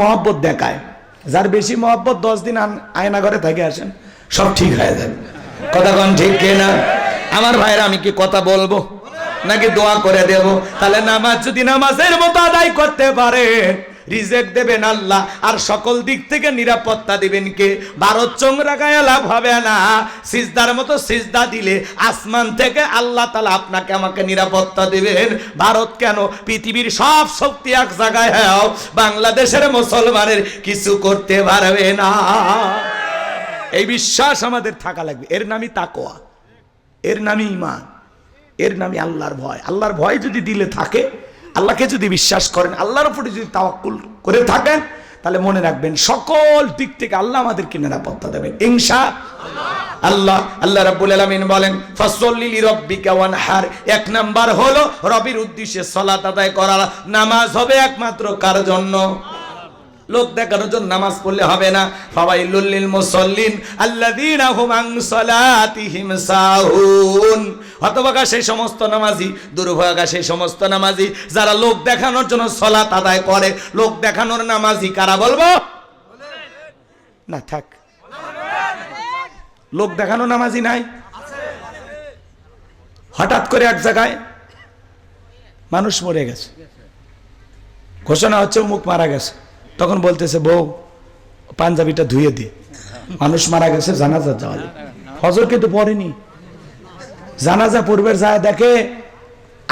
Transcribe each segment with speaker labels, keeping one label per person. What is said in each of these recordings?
Speaker 1: মহব্বত দেখায়। যার বেশি মহব্বত দশ দিন আয়না ঘরে থেকে আসেন, সব ঠিক হয়ে যাবে কথা কন ঠিক না? আমার ভাইরা আমি কি কথা বলব? নাকি দোয়া করে দেব? তাহলে নামাজ যদি নামাজের মতো আদায় করতে পারে রিজেক্ট দেবেন আল্লাহ। আর সকল দিক থেকে নিরাপত্তা দিবেন কে? ভারত চোংরা গায়ে লাভ হবে না। সিজদার মতো সিজদা দিলে আসমান থেকে আল্লাহ তালা আপনাকে আমাকে নিরাপত্তা দিবেন। ভারত কেন? পৃথিবীর সব শক্তি এক জায়গায় হ্যাঁ বাংলাদেশের মুসলমানের কিছু করতে পারবে না। এই বিশ্বাস আমাদের থাকা লাগবে। এর নামই তাকোয়া এর নামই ইমান এর নামই আল্লাহর ভয়। আল্লাহর ভয় যদি দিলে থাকে আল্লাহকে যদি বিশ্বাস করেন, আল্লাহর উপরে যদি তাওয়াক্কুল করে থাকেন, তাহলে মনে রাখবেন সকল দিক থেকে আল্লাহ আমাদেরকে নিরাপত্তা দেবেন। ইনশা আল্লাহ। আল্লাহ রাব্বুল আলামিন বলেন ফাসল্লি লিরাব্বিকা ওয়ানহার। এক নাম্বার হলো, রবির উদ্দেশ্যে সালাত আদায় করা। নামাজ হবে একমাত্র কার জন্য? লোক দেখানোর জন্য নামাজ পড়লে হবে না। ফাওয়াইলুল লিল মুসাল্লিন আল্লাযীনা হুম আন সালাতিহিম সাহুন। হতভাগা সেই সমস্ত নামাজি, দুর্ভাগা সেই সমস্ত নামাজি, যারা লোক দেখানোর জন্য সালাত আদায় করে, লোক দেখানোর নামাজি কারা বলব? না, থাক। লোক দেখানো নামাজি নাই। হঠাৎ করে এক জায়গায় মানুষ মরে গেছে। ঘোষণা হচ্ছে মুখ মারা গেছে। তখন বলতেছে, বউ, পাঞ্জাবিটা ধুয়ে দিয়ে মানুষ মারা গেছে, জানাজা যাওয়া। ফজর কিন্তু পড়েনি। জানাজা পূর্বের যায় দেখে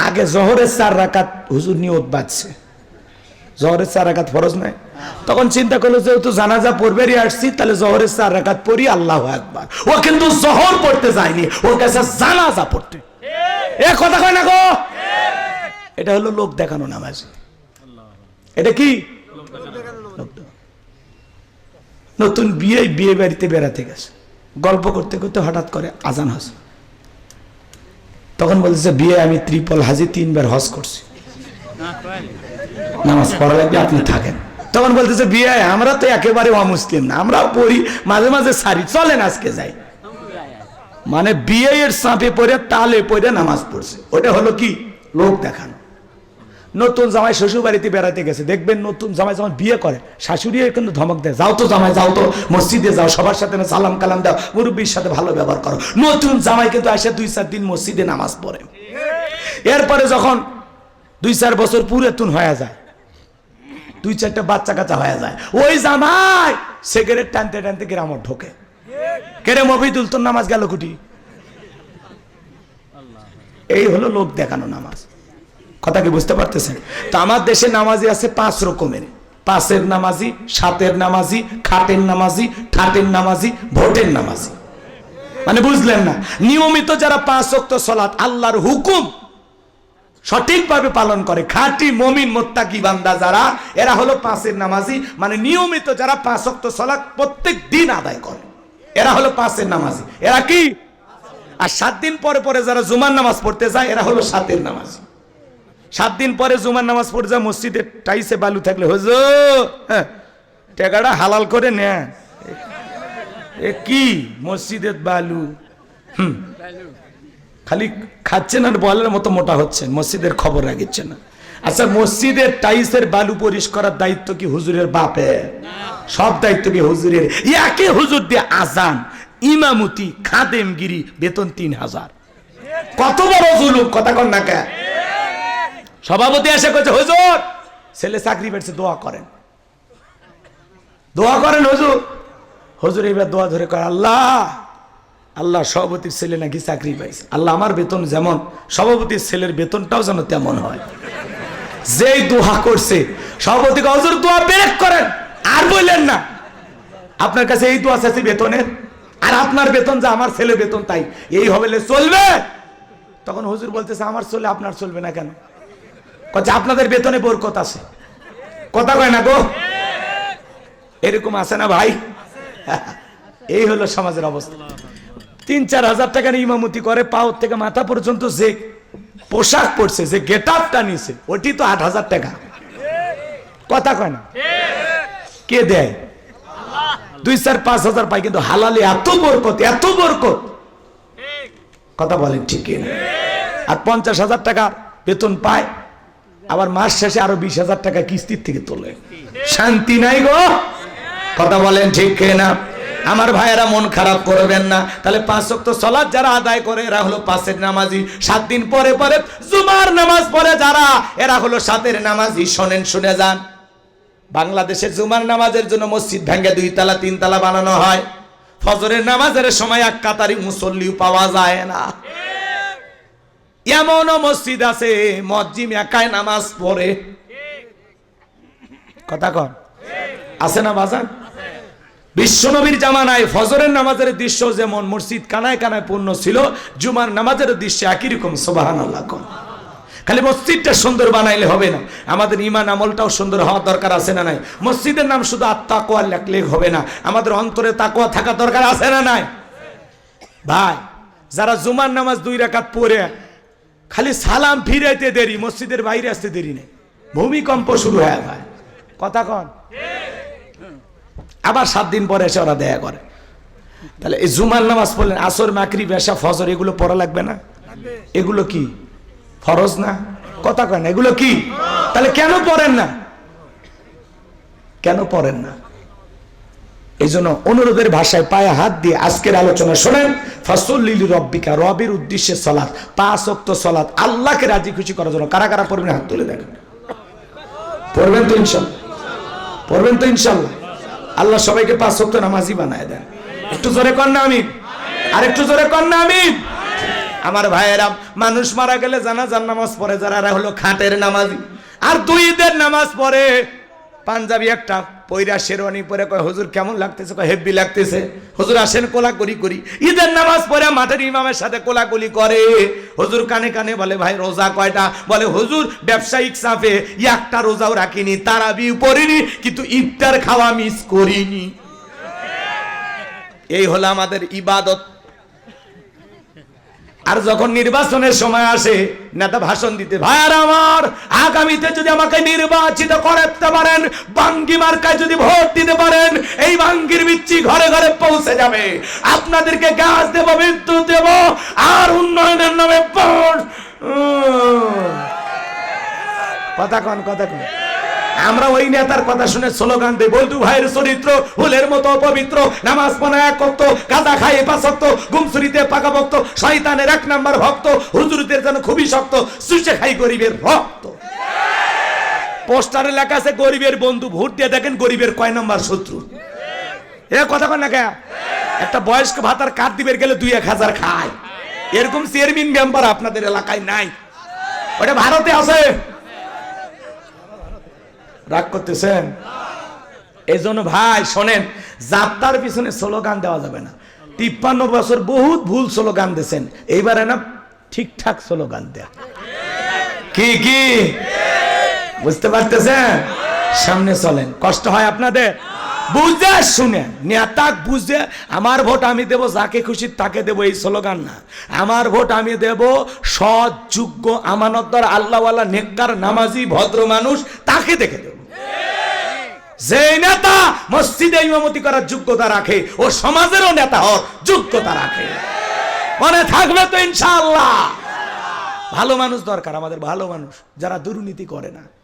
Speaker 1: আগে জহরের চার রাকাত হুজুর নিয়ত বাজছে জহরের চার রাকাত ফরজ নাই তখন চিন্তা করল, যেহেতু জানাজা পড়বেরই আসছি, তাহলে জহরের চার রাকাত পড়ি, আল্লাহ একবার ও কিন্তু জহর পড়তে যায়নি, ওর কাছে জানাজা পড়তে। এ কথা কয় না গো? এটা হলো লোক দেখানো নামাজ। এটা কি লোক দেখানো। নতুন বিয়ে বিয়ে বাড়িতে বেড়াতে গেছে। গল্প করতে করতে হঠাৎ করে আজান হস তখন বলতেছে বিয়ে আমি ত্রিপল হাজি তিনবার হজ করছি। নামাজ পড়া লাগবে, আপনি থাকেন। তখন বলতেছে, বিয়ে, আমরা তো একেবারে অমুসলিম না, আমরাও পড়ি, মাঝে মাঝে সারি, চলেন আজকে যাই। মানে বিয়ে এর চাপে পড়ে, তালে পড়ে নামাজ পড়ছে। ওটা হলো কি? লোক দেখানো। নতুন জামাই শ্বশুর বাড়িতে বেড়াতে গেছে। দেখবেন নতুন জামাই যখন বিয়ে করে শাশুড়ি কিন্তু ধমক দেয়, যাও তো জামাই, যাও তো মসজিদে যাও, সবার সাথে না সালাম কালাম দাও, মুরব্বীর সাথে ভালো ব্যবহার করো। নতুন জামাই কিন্তু আসে দুই চার দিন মসজিদে নামাজ পড়ে। এরপরে যখন দুই চার বছর পুরাতন হয়ে যায়, দুই চারটা বাচ্চা কাচ্চা হয়ে যায়, ওই জামাই সিগারেট টানতে টানতে গ্রামর ঢোকে। কেরে মফিদুল, তোর নামাজ গেল কুটি? এই হলো লোক দেখানো নামাজ। কথা কি বুঝতে পারতেছেন? তো আমার দেশে নামাজি আছে পাঁচ রকমের। পাঁচের নামাজি, সাতের নামাজি, খাটের নামাজি, ঠাটের নামাজি, ভোটের নামাজি। মানে বুঝলেন না? নিয়মিত যারা পাঁচ অক্ত সলাৎ আল্লাহর হুকুম সঠিকভাবে পালন করে, খাঁটি মমিন, মোত্তাকি বান্দা যারা, এরা হলো পাঁচের নামাজি মানে নিয়মিত যারা পাঁচ অক্ত সলাৎ প্রত্যেক দিন আদায় করে। এরা হলো পাঁচের নামাজি। এরা কি? আর সাত দিন পরে পরে যারা জুমার নামাজ পড়তে যায়, এরা হলো সাতের নামাজি। সাত দিন পরে জুমার নামাজ পড়ে যা, মসজিদে টাইসে বালু থাকলে হুজুর হ্যাঁ টাকাটা হালাল করে এ কি? মসজিদের বালু। খালি খাচ্ছেন আর বলের মতো মোটা হচ্ছেন মসজিদের খবর রাখিচ্ছে না। আচ্ছা মসজিদের টাইসের বালু পরিষ্কার করার দায়িত্ব কি হুজুরের বাপের? সব দায়িত্ব কি হুজুরের? ইয়াকে হুজুর দিয়ে আজান, ইমামতি, খাদেমগিরি, বেতন তিন হাজার। কত বড় জুলুম, কথা কন না কে? সভাপতি এসে করছে হুজুর, ছেলে চাকরি পেয়েছে, দোয়া করেন। দোয়া করেন হুজুর। হুজুর এবার দোয়া ধরে করে আল্লাহ আল্লাহ সভাপতির ছেলে নাকি চাকরি পাইছে। আল্লাহ আমার বেতন যেমন, সভাপতির ছেলের বেতনটাও যেন তেমন হয়। যেই দোয়া করছে, সভাপতি হজুর, দোয়া ব্রেক করেন, আর বললেন না। আপনার কাছে এই দোয়া আছে বেতনের? আর আপনার বেতন যা আমার ছেলে বেতন তাই, এই হবে চলবে? তখন হুজুর বলতেছে, আমার চলে, আপনার চলবে না কেন? কচ্ছে আপনাদের বেতনে বরকত আছে। কথা কয় না গো? এরকম আছে না ভাই? এই হলো সমাজের অবস্থা। তিন চার হাজার টাকার ইমামতি করে পাও থেকে মাথা পর্যন্ত যে পোশাক পরছে, যে গেট আপটা নিছে ওটি তো আট হাজার টাকা। কথা কয় না? কে দেয়? দুই চার পাঁচ হাজার পাই, কিন্তু হালালে এত বরকত এত বরকত। কথা বলেন ঠিক না আর পঞ্চাশ হাজার টাকা বেতন পায় আবার মাস শেষে আরও বিশ হাজার টাকা কিস্তির থেকে তোলে। শান্তি নাই গো। কথা বলেন ঠিক না? আমার ভাইয়েরা মন খারাপ করবেন না। তাহলে পাঁচ ওয়াক্ত সলাৎ যারা আদায় করে, এরা হলো পাঁচের নামাজি। সাত দিন পরে পরে জুমার নামাজ পড়ে যারা, এরা হলো সাতের নামাজি। শোনেন, শুনে যান। বাংলাদেশে জুমার নামাজের জন্য মসজিদ ভেঙে দুই তালা, তিন তালা বানানো হয়। ফজরের নামাজের সময় এক কাতারি মুসল্লিও পাওয়া যায় না। এমনও মসজিদ আছে, মসজিদ একাই নামাজ পড়ে। কথা কন। আছে না বাজান? বিশ্বনবীর জামানায় ফজরের নামাজের দৃশ্য যেমন মসজিদ কানায় কানায় পূর্ণ ছিল, জুমার নামাজের দৃশ্য একই রকম সোবাহান আল্লাহ খালি মসজিদটা সুন্দর বানাইলে হবে না। আমাদের ইমান আমলটাও সুন্দর হওয়ার দরকার আছে না নাই? মসজিদের নাম শুধু আত্মাকোয়া লেখলে হবে না। আমাদের অন্তরে তাকোয়া থাকা দরকার আছে না নাই? ভাই, যারা জুমার নামাজ দুই রাকাত পড়ে খালি সালাম ফিরাইতে দেরি, মসজিদের বাইরে আসতে দেরি নেই। ভূমিকম্প শুরু হয়ে যায় কথা কন। আবার সাত দিন পরে এসে ওরা দেয়া করে। তাহলে এই জুমার নামাজ পড়লেন, আসর মাকরি বেশা ফজর, এগুলো পড়া লাগবে না? এগুলো কি? ফরজ না? কথা কয় না এগুলো কি? তাহলে কেন পড়েন না? কেন পড়েন না? এই জন্য অনুরোধের ভাষায় পায়ে হাত দিয়ে আজকের আলোচনা শোনেন। ফসল্লিলি রব্বিকা, রবের উদ্দেশ্যে সলাৎ, পাঁচ অক্ত সলাৎ, আল্লাহকে রাজি খুশি করার জন্য কারা কারা পড়বেন হাত তুলে দেখেন। পড়বেন তো ইনশাল্লাহ। পড়বেন তো ইনশাল্লাহ। আল্লাহ সবাইকে পাঁচ অক্ত নামাজি বানায় দেন। একটু জোরে কর না আমি আর একটু জোরে কর না আমি আমার ভাইয়েরা, মানুষ মারা গেলে জানা জানাজার নামাজ পড়ে, যারা হলো খাটের নামাজি। আর দুই ঈদের নামাজ পড়ে। পাঞ্জাবি একটা পৈরা শেরওয়ানি পরে কয়, হুজুর কেমন লাগতেছে? কয়, হেব্বি লাগতেছে। হুজুর আসেন কোলাকুলি করি। ঈদের নামাজ পড়ে মাঠের ইমামের সাথে কোলাকুলি করে। হুজুর কানে কানে বলে, ভাই, রোজা কয়টা? বলে, হুজুর, ব্যবসায়িক চাপে একটা রোজাও রাখিনি, তারাবি পড়িনি, কিন্তু ইফতার খাওয়া মিস করিনি। এই হলো আমাদের ইবাদত। আর যখন নির্বাচনের সময় আসে, নেতা ভাষণ দিতে ভাইয়ার আমার আগামীতে যদি আমাকে নির্বাচিত করতে পারেন, বাঙ্গি মার্কায় যদি ভোট দিতে পারেন, এই বাঙ্গির বিচ্ছি ঘরে ঘরে পৌঁছে যাবে। আপনাদেরকে গ্যাস দেব, বিদ্যুৎ দেব, আর উন্নয়নের নামে। কথা কন কথা কন। আমরা ওই নেতার কথা শুনে স্লোগান দেই বলতু ভাইয়ের চরিত্র হুলের মতো পবিত্র নামাজ এক ভক্ত গাঁদা খাই পাঁচক্ত গুমসুরিতে পাকা ভক্ত, শয়তানের এক নাম্বার ভক্ত, হুজুরদের যেন খুবই শক্ত সুসে খাই গরিবের ভক্ত পোস্টারে লেখা আছে, গরিবের বন্ধু, ভোট দিয়ে দেখেন গরিবের কয় নাম্বার শত্রু। এ কথা কন না কে? একটা বয়স্ক ভাতার কার্ড দিবের গেলে দুই এক হাজার খায়। এরকম চেয়ারম্যান মেম্বার আপনাদের এলাকায় নাই। ওটা ভারতে আছে। রাগ করতেছেন? এই জন্য ভাই, শোনেন, যাত্রার পিছনে স্লোগান দেওয়া যাবে না। তিপ্পান্ন বছর বহুত ভুল স্লোগান দিয়েছেন। এইবারে না ঠিকঠাক স্লোগান দেয়া। কি কি? বুঝতে পারতেছেন? সামনে চলেন। কষ্ট হয় আপনাদের? বুঝে শুনে নেতা বুঝে, আমার ভোট আমি দেব, যাকে খুশি তাকে দেব। এই স্লোগান না। আমার ভোট আমি দেব, সৎ, যোগ্য, আমানতদার, আল্লাহওয়ালা, নেককার, নামাজি, ভদ্র মানুষ, তাকে দেখে দেব। যে নেতা মসজিদে ইমামতি করার যোগ্যতা রাখে, ও সমাজেরও নেতা হওয়ার যোগ্যতা রাখে। মনে থাকবে তো ইনশাআল্লাহ। ভালো মানুষ দরকার, আমাদের ভালো মানুষ, যারা দুর্নীতি করে না।